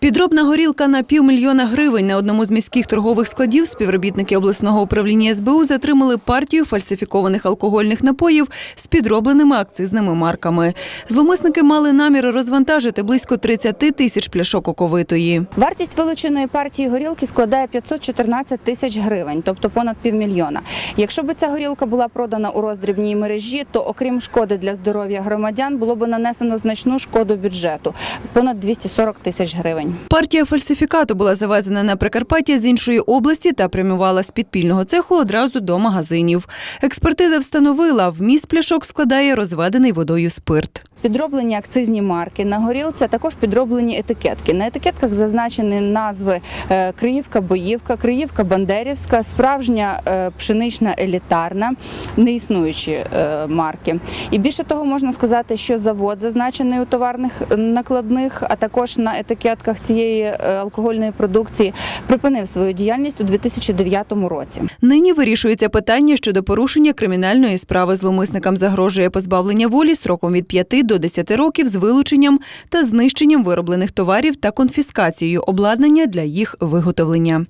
Підробна горілка на півмільйона гривень на одному з міських торгових складів співробітники обласного управління СБУ затримали партію фальсифікованих алкогольних напоїв з підробленими акцизними марками. Зломисники мали намір розвантажити близько 30 тисяч пляшок оковитої. Вартість вилученої партії горілки складає 514 тисяч гривень, тобто понад півмільйона. Якщо б ця горілка була продана у роздрібній мережі, то окрім шкоди для здоров'я громадян було б нанесено значну шкоду бюджету понад 240 тисяч гривень. Партія фальсифікату була завезена на Прикарпаття з іншої області та прямувала з підпільного цеху одразу до магазинів. Експертиза встановила, вміст пляшок складає розведений водою спирт. Підроблені акцизні марки на горілці, також підроблені етикетки. На етикетках зазначені назви е, Криївка Боївка, Криївка Бандерівська, справжня е, пшенична елітарна, неіснуючі е, марки. І більше того, можна сказати, що завод зазначений у товарних накладних, а також на етикетках цієї алкогольної продукції припинив свою діяльність у 2009 році. Нині вирішується питання щодо порушення кримінальної справи. Зломисникам загрожує позбавлення волі строком від 5 до 10 років з вилученням та знищенням вироблених товарів та конфіскацією обладнання для їх виготовлення.